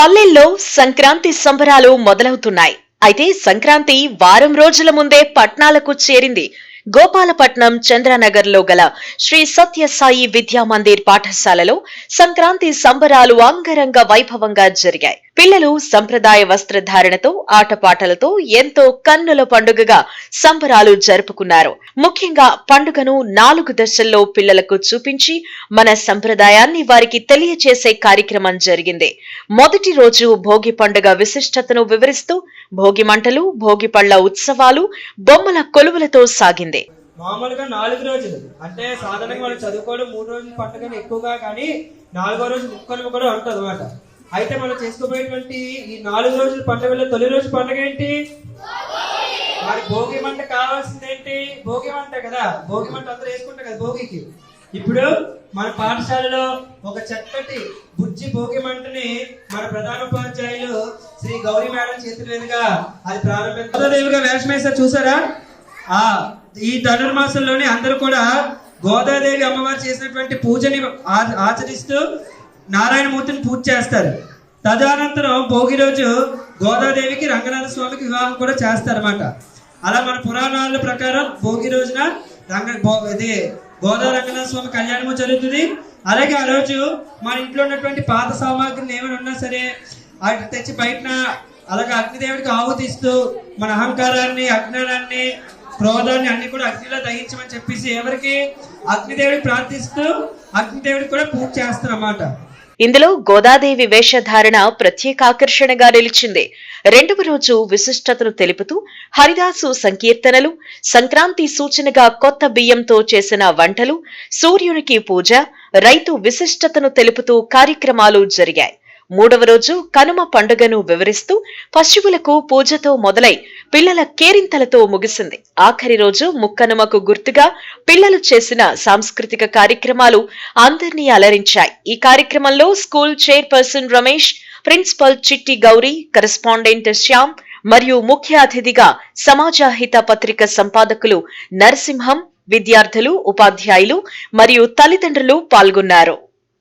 పల్లెల్లో సంక్రాంతి సంబరాలు మొదలవుతున్నాయి. అయితే సంక్రాంతి వారం రోజుల ముందే పట్నాలకు చేరింది. గోపాలపట్నం చంద్రనగర్లో గల శ్రీ సత్యసాయి విద్యా మందిర్ పాఠశాలలో సంక్రాంతి సంబరాలు అంగరంగ వైభవంగా జరిగాయి. పిల్లలు సంప్రదాయ వస్త్రధారణతో ఆటపాటలతో ఎంతో కన్నుల పండుగగా సంబరాలు జరుపుకున్నారు. ముఖ్యంగా పండుగను నాలుగు దశల్లో పిల్లలకు చూపించి మన సంప్రదాయాన్ని వారికి తెలియచేసే కార్యక్రమం జరిగింది. మొదటి రోజు భోగి పండుగ విశిష్టతను వివరిస్తూ భోగి మంటలు భోగి పళ్ళ ఉత్సవాలు బొమ్మల కొలువులతో సాగింది. మామూలుగా నాలుగు రోజులు. అంటే సాధారణంగా వాళ్ళు చదువుకోవడం మూడు రోజుల పండుగని ఎక్కువగా కానీ నాలుగో రోజు ముక్కలు కూడా ఉంటుంది అనమాట అయితే మనం చేసుకోబోయేటువంటి ఈ నాలుగు రోజుల పండుగలో తొలి రోజు పండుగ ఏంటి? మరి భోగి మంట కావాల్సింది ఏంటి భోగి మంట కదా. భోగి మంట అందరూ వేసుకుంటారు కదా భోగికి. ఇప్పుడు మన పాఠశాలలో ఒక చక్కటి బుజ్జి భోగి మంటని మన ప్రధాన ఉపాధ్యాయులు శ్రీ గౌరీ మేడం చేతుల మీదుగా అది ప్రారంభించేవిగా వేషం వేశారు చూసారా? ఆ ఈ ధనుర్మాసంలోనే అందరూ కూడా గోదాదేవి అమ్మవారు చేసినటువంటి పూజని ఆచరిస్తూ నారాయణమూర్తిని పూజ చేస్తారు. తదనంతరం భోగి రోజు గోదాదేవికి రంగనాథ స్వామికి వివాహం కూడా చేస్తారన్నమాట. అలా మన పురాణాల ప్రకారం భోగి రోజున రంగ ఇది గోదా రంగనాథ స్వామి కళ్యాణము జరుగుతుంది. అలాగే ఆ రోజు మన ఇంట్లో ఉన్నటువంటి పాత సామాగ్రిని ఏమైనా ఉన్నా సరే వాటిని తెచ్చి బయటన అలాగే అగ్నిదేవుడికి ఆహుతిస్తూ మన అహంకారాన్ని అజ్ఞానాన్ని క్రోధాన్ని అన్ని కూడా అగ్నిలో దహించమని చెప్పేసి ఎవరికి అగ్నిదేవుడికి ప్రార్థిస్తూ అగ్నిదేవుడికి కూడా పూజ చేస్తారన్నమాట. ఇందులో గోదాదేవి వేషధారణ ప్రత్యేక ఆకర్షణగా నిలిచింది. రెండవ రోజు విశిష్టతను తెలుపుతూ హరిదాసు సంకీర్తనలు సంక్రాంతి సూచనగా కొత్త బియ్యంతో చేసిన వంటలు సూర్యునికి పూజ రైతు విశిష్టతను తెలుపుతూ కార్యక్రమాలు జరిగాయి. మూడవ రోజు కనుమ పండుగను వివరిస్తూ పశువులకు పూజతో మొదలై పిల్లల కేరింతలతో ముగిసింది. ఆఖరి రోజు ముక్కనుమకు గుర్తుగా పిల్లలు చేసిన సాంస్కృతిక కార్యక్రమాలు అందరినీ అలరించాయి. ఈ కార్యక్రమంలో స్కూల్ చైర్పర్సన్ రమేష్ ప్రిన్సిపల్ చిట్టి గౌరీ కరెస్పాండెంట్ శ్యామ్ మరియు ముఖ్య అతిథిగా సమాజాహిత పత్రిక సంపాదకులు నరసింహం విద్యార్థులు ఉపాధ్యాయులు మరియు తల్లిదండ్రులు పాల్గొన్నారు.